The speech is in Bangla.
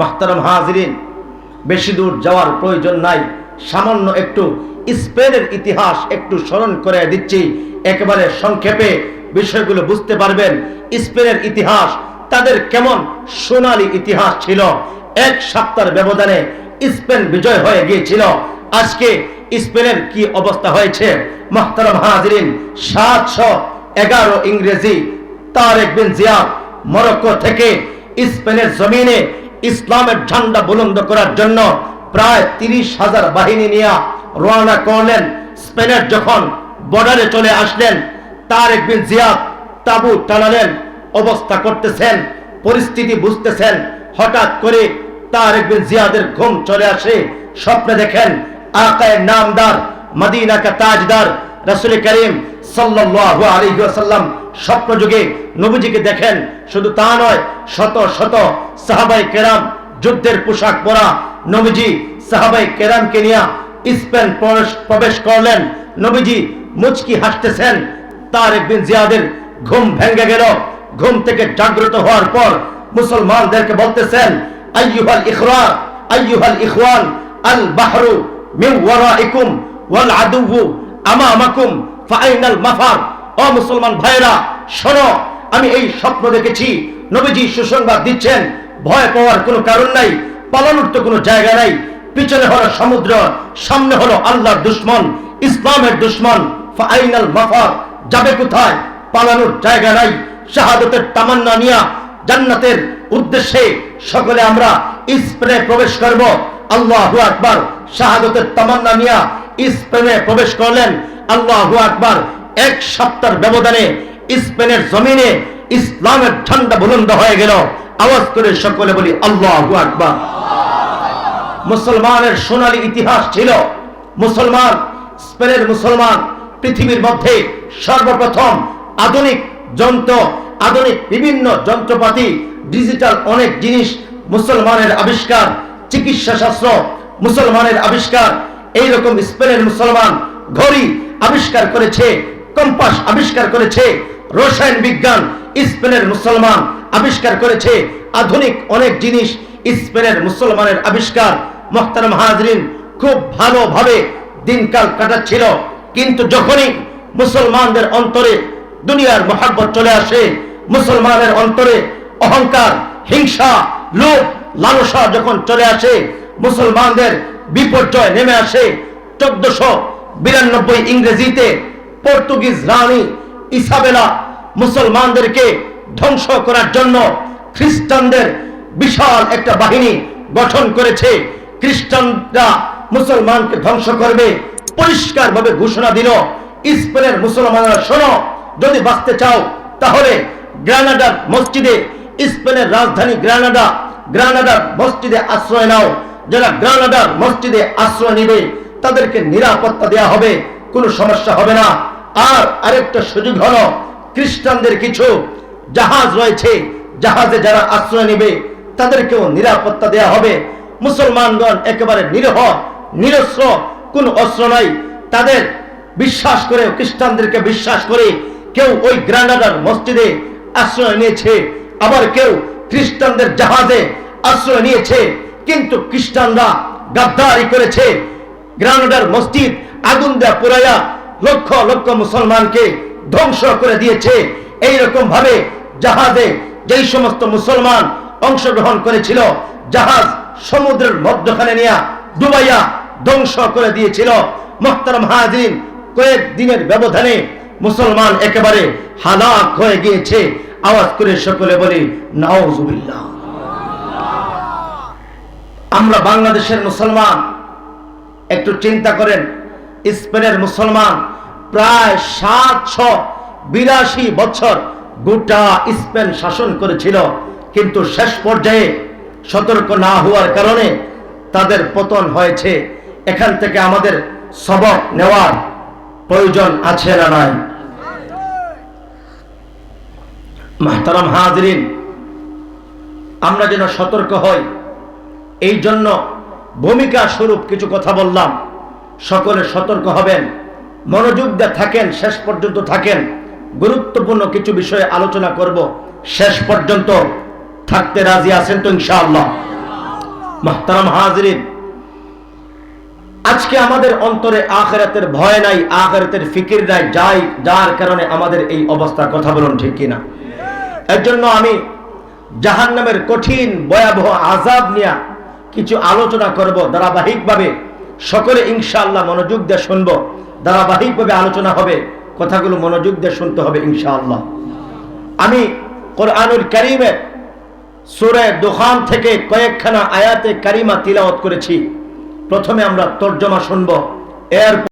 মাহতারাম হাজরিন, বেশি দূর যাওয়ার প্রয়োজন নাই। সামান্য একটু স্পেনের ইতিহাস একটু স্মরণ করে দিচ্ছি। একেবারে সংক্ষেপে বিষয়গুলো বুঝতে পারবেন। স্পেনের ইতিহাস, তাদের কেমন সোনালী ইতিহাস ছিল। এক সপ্তাহের ব্যবধানে স্পেন বিজয় হয়ে গিয়েছিল। আজকে স্পেনের কি অবস্থা হয়েছে? মাহতারাম হাজরিন, সাতশো এগারো ইংরেজি তারেক বিন জিয়া মরক্কো থেকে স্পেনের জমিনে ইসলামের ঝান্ডা বুলন্দ করার জন্য প্রায় তিরিশ হাজার বাহিনী নিয়ে রওনা করলেন। স্পেনের যখন বর্ডারে চলে আসলেন তার একদিন জিয়াদ তাবু টানালেন, অবস্থা করতেছেন, পরিস্থিতি বুঝতেছেন। হঠাৎ করে তারেক বিন জিয়াদের ঘুম চলে আসে। স্বপ্নে দেখেন আকায় নামদার মদিনা কা তাজদার, রসুল করিম সাল্লাল্লাহু আলাইহি ওয়াসাল্লাম স্বপ্ন যুগে নবীজিকে দেখেন। শুধু তা নয়, শত শত সাহাবাই কেরাম যুদ্ধের পোশাক পরা নবীজি সাহাবাই কেরামকে নিয়ে স্পেন প্রবেশ- করলেন। নবীজি মুচকি হাসতেছেন। তার একদিন জিয়াদের ঘুম ভেঙে গেল। ঘুম থেকে জাগ্রত হওয়ার পর মুসলমানদেরকে বলতেছেন, আইয়ুহাল ইখরার, আইয়ুহাল ইখওয়ান, আল বাহরু মিন ওয়ারাইকুম ওয়াল আদুউ আমামাকুম ফাইনাল মাফার ও মুসলমান ভাইরা শোনো, আমি এই স্বপ্ন দেখেছি। নবীজি সুসংবাদ দিচ্ছেন। ভয় পাওয়ার কোনো কারণ নাই, পালানোর তো কোনো জায়গা নাই। পিছনে হলো সমুদ্র, সামনে হলো আল্লাহর দুশ্মন, ইসলামের দুশ্মন। ফাইনাল মাফার যাবে কোথায়? পালানোর জায়গা নাই। শাহাদতের তামান্না নিয়া জান্নাতের উদ্দেশ্যে সকলে আমরা স্পেনে প্রবেশ করব। আল্লাহু আকবার, শাহাদতের তামান্না নিয়া স্পেনে প্রবেশ করলেন। আল্লাহু আকবার, এক সপ্তাহের ব্যবধানে স্পেনের জমিনে ইসলামের ঠান্ডা বুলন্দ হয়ে গেল। আওয়াজ করে সকলে বলি, আল্লাহু আকবার। মুসলমানের সোনালী ইতিহাস ছিল, মুসলমান, স্পেনের মুসলমান, পৃথিবীর মধ্যে সর্বপ্রথম আধুনিক যন্ত্র, আধুনিক বিভিন্ন যন্ত্রপাতি, ডিজিটাল অনেক জিনিস মুসলমানের আবিষ্কার চিকিৎসা শাস্ত্র মুসলমানের আবিষ্কার এই রকম স্পেনের মুসলমান ঘড়ি আবিষ্কার করেছে, কম্পাস আবিষ্কার করেছে, রসায়ন বিজ্ঞান স্পেনের মুসলমান আবিষ্কার করেছে আধুনিক অনেক জিনিস স্পেনের মুসলমানের আবিষ্কার। মোহতারাম হাজরিন খুব ভালোভাবে দিনকাল কাটাচ্ছিল। কিন্তু যখনই মুসলমানদের অন্তরে দুনিয়ার মহাব্বত চলে আসে, মুসলমানের অন্তরে অহংকার, হিংসা, লোভ, লালসা যখন চলে আসে, মুসলমানদের বিপর্যয় নেমে আসে। চোদ্দশো বিরানব্বই ইংরেজিতে পর্তুগিজ রানী ইসাবেলা মুসলমানদেরকে ধ্বংস করার জন্য খ্রিস্টানদের বিশাল একটা বাহিনী গঠন করেছে। খ্রিস্টানরা মুসলমানকে ধ্বংস করবে পরিষ্কার ভাবে ঘোষণা দিল। স্পেনের মুসলমানরা, শোনো, যদি বাঁচতে চাও, তাহলে গ্রানাডার মসজিদে স্পেনের রাজধানী গ্রানাডা, গ্রানাডার মসজিদে আশ্রয় নাও। যারা গ্রানাডার মসজিদে আশ্রয় নেবে, তাদেরকে নিরাপত্তা দেওয়া হবে, কোনো সমস্যা হবে না। আর আরেকটা সুযোগ হলো, খ্রিস্টানদের কিছু জাহাজ রয়েছে। জাহাজে যারা আশ্রয় নেবে, তাদেরকেও নিরাপত্তা দেওয়া হবে। মুসলমানগণ একেবারে নিরহ, নিরস্ত্র, কোন অস্ত্র নাই তাদের বিশ্বাস করে, খ্রিস্টানদেরকে বিশ্বাস করে কেউ ওই গ্রানাডার মসজিদে আশ্রয় নিয়েছে। আবার কেউ খ্রিস্টানদের জাহাজে আশ্রয় নিয়েছে। কিন্তু খ্রিস্টানরা গাদ্দারি করেছে। গ্রানাডার মসজিদ আগুন দেয়া পুরাইয়া লক্ষ লক্ষ মুসলমানকে ধ্বংস করে দিয়েছে। এই রকম ভাবে জাহাজে যেই সমস্ত মুসলমান অংশগ্রহণ করেছিল, জাহাজ সমুদ্রের মধ্যখানে নিয়ে ডুবাইয়া ধ্বংস করে দিয়েছিল। মোহতারাম হাজিন কয়েক দিনের ব্যবধানে মুসলমান একেবারে হালাক হয়ে গিয়েছে। আওয়াজ করে সকলে বলি, নাউজুবিল্লাহ। আমরা বাংলাদেশের মুসলমান, একটু চিন্তা করেন, স্পেনের মুসলমান প্রায় সাতশো বিরাশি বছর গোটা স্পেন শাসন করেছিল। কিন্তু শেষ পর্যায়ে সতর্ক না হওয়ার কারণে তাদের পতন হয়েছে। এখান থেকে আমাদের সবক নেওয়ার প্রয়োজন আছে না নাই। মাহতারাম হাজরিন, আমরা যেন সতর্ক হই। এই জন্য ভূমিকা স্বরূপ কিছু কথা বললাম। সকলে সতর্ক হবেন। মনোযোগ দিয়ে থাকেন, শেষ পর্যন্ত থাকেন। গুরুত্বপূর্ণ কিছু বিষয়ে আলোচনা করব। শেষ পর্যন্ত থাকতে রাজি আছেন তো ইনশাআল্লাহ। মাহতারাম হাজরিন, আজকে আমাদের অন্তরে আখেরাতের ভয় নাই, আখেরাতের ফিকির নাই, যাই, যার কারণে আমাদের এই অবস্থার কথা বলুন ঠিক কিনা। এর জন্য আমি জাহান্নামের কঠিন, ভয়াবহ আজাব নিয়ে কিছু আলোচনা করব। ধারাবাহিকভাবে সকলে ইনশাআল্লাহ মনোযোগ দিয়ে শুনব। ধারাবাহিকভাবে আলোচনা হবে। কথাগুলো মনোযোগ দিয়ে শুনতে হবে, ইনশাআল্লাহ। আমি কোরআনুল করিমের সুরে দোকান থেকে কয়েকখানা আয়াতে কারিমা তিলাওয়াত করেছি। প্রথমে আমরা তর্জমা শুনব এর